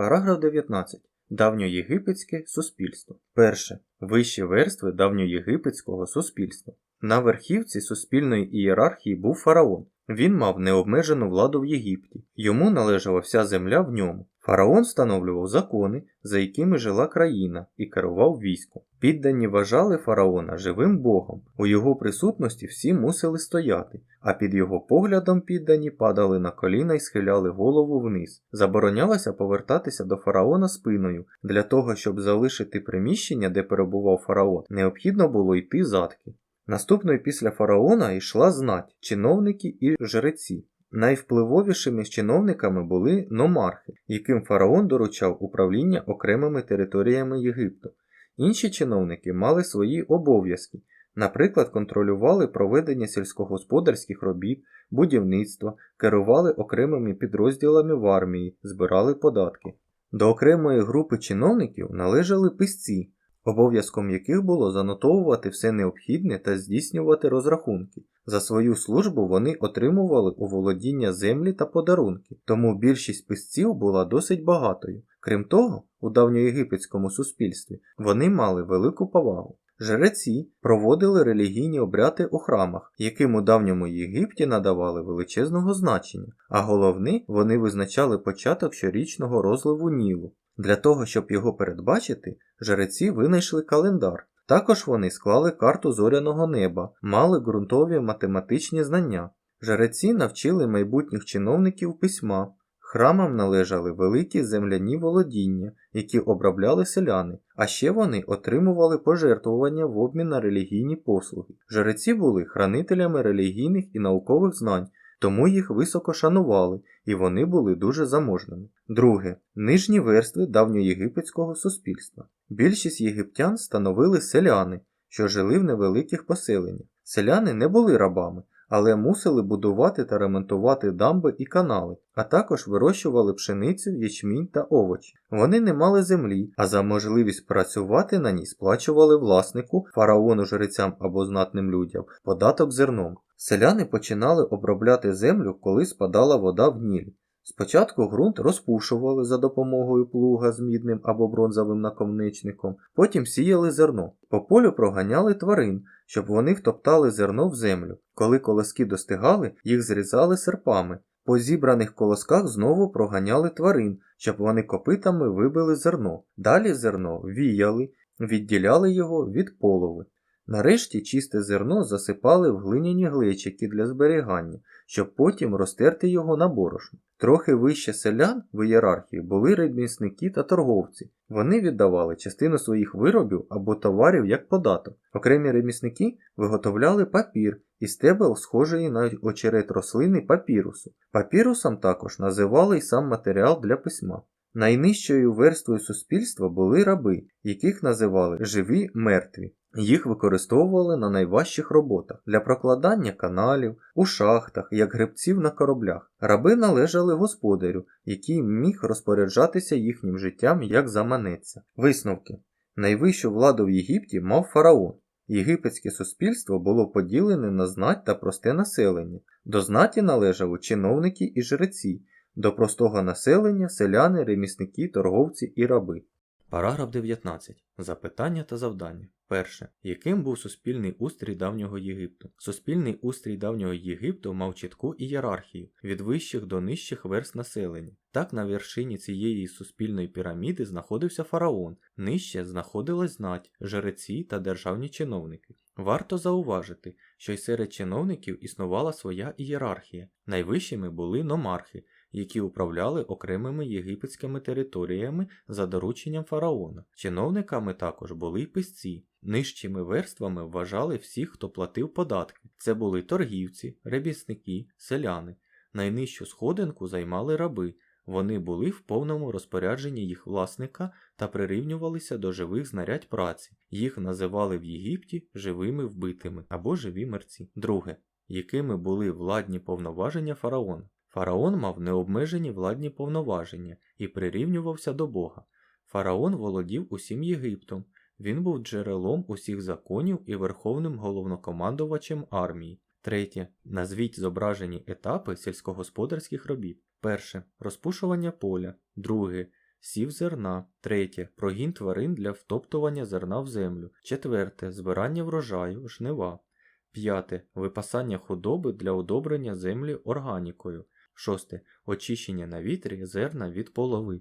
Параграф 19. Давньоєгипетське суспільство. Перше. Вищі верстви давньоєгипетського суспільства. На верхівці суспільної ієрархії був фараон. Він мав необмежену владу в Єгипті. Йому належала вся земля в ньому. Фараон встановлював закони, за якими жила країна, і керував військом. Піддані вважали фараона живим богом. У його присутності всі мусили стояти, а під його поглядом піддані падали на коліна і схиляли голову вниз. Заборонялося повертатися до фараона спиною. Для того, щоб залишити приміщення, де перебував фараон, необхідно було йти задки. Наступною після фараона йшла знать, чиновники і жреці. Найвпливовішими чиновниками були номархи, яким фараон доручав управління окремими територіями Єгипту. Інші чиновники мали свої обов'язки, наприклад, контролювали проведення сільськогосподарських робіт, будівництва, керували окремими підрозділами в армії, збирали податки. До окремої групи чиновників належали писці, обов'язком яких було занотовувати все необхідне та здійснювати розрахунки. За свою службу вони отримували у володіння землі та подарунки, тому більшість писців була досить багатою. Крім того, у давньоєгипетському суспільстві вони мали велику повагу. Жреці проводили релігійні обряди у храмах, яким у давньому Єгипті надавали величезного значення, а головне, вони визначали початок щорічного розливу Нілу. Для того, щоб його передбачити, жреці винайшли календар. Також вони склали карту зоряного неба, мали ґрунтові математичні знання. Жреці навчили майбутніх чиновників письма. Храмам належали великі земляні володіння, які обробляли селяни, а ще вони отримували пожертвування в обмін на релігійні послуги. Жреці були хранителями релігійних і наукових знань, тому їх високо шанували, і вони були дуже заможними. Друге. Нижні верстви давньоєгипетського суспільства. Більшість єгиптян становили селяни, що жили в невеликих поселеннях. Селяни не були рабами, але мусили будувати та ремонтувати дамби і канали, а також вирощували пшеницю, ячмінь та овочі. Вони не мали землі, а за можливість працювати на ній сплачували власнику, фараону жрецям або знатним людям податок зерном. Селяни починали обробляти землю, коли спадала вода в Нілі. Спочатку ґрунт розпушували за допомогою плуга з мідним або бронзовим наконечником, потім сіяли зерно. По полю проганяли тварин, щоб вони втоптали зерно в землю. Коли колоски достигали, їх зрізали серпами. По зібраних колосках знову проганяли тварин, щоб вони копитами вибили зерно. Далі зерно віяли, відділяли його від полови. Нарешті чисте зерно засипали в глиняні глечики для зберігання, щоб потім розтерти його на борошно. Трохи вище селян в ієрархії були ремісники та торговці. Вони віддавали частину своїх виробів або товарів як податок. Окремі ремісники виготовляли папір і стебел схожої на очерет рослини папірусу. Папірусом також називали й сам матеріал для письма. Найнижчою верствою суспільства були раби, яких називали живі мертві. Їх використовували на найважчих роботах для прокладання каналів, у шахтах, як гребців на кораблях. Раби належали господарю, який міг розпоряджатися їхнім життям як заманеться. Висновки. Найвищу владу в Єгипті мав фараон. Єгипетське суспільство було поділене на знать та просте населення. До знаті належали чиновники і жреці, до простого населення селяни, ремісники, торговці і раби. Параграф 19. Запитання та завдання. Перше. Яким був суспільний устрій давнього Єгипту? Суспільний устрій давнього Єгипту мав чітку ієрархію від вищих до нижчих верст населення. Так на вершині цієї суспільної піраміди знаходився фараон, нижче знаходилась знать, жреці та державні чиновники. Варто зауважити, що й серед чиновників існувала своя ієрархія. Найвищими були номархи, які управляли окремими єгипетськими територіями за дорученням фараона. Чиновниками також були й писці. Нижчими верствами вважали всіх, хто платив податки. Це були торгівці, ребісники, селяни. Найнижчу сходинку займали раби. Вони були в повному розпорядженні їх власника та прирівнювалися до живих знарядь праці. Їх називали в Єгипті живими вбитими або живі мерці. Друге, якими були владні повноваження фараона. Фараон мав необмежені владні повноваження і прирівнювався до Бога. Фараон володів усім Єгиптом, він був джерелом усіх законів і верховним головнокомандувачем армії. Третє. Назвіть зображені етапи сільськогосподарських робіт. Перше розпушування поля. Друге Сів зерна. Третє. Прогін тварин для втоптування зерна в землю. Четверте. Збирання врожаю, жнива. П'яте. Випасання худоби для удобрення землі органікою. Шосте. Очищення на вітрі зерна від полови.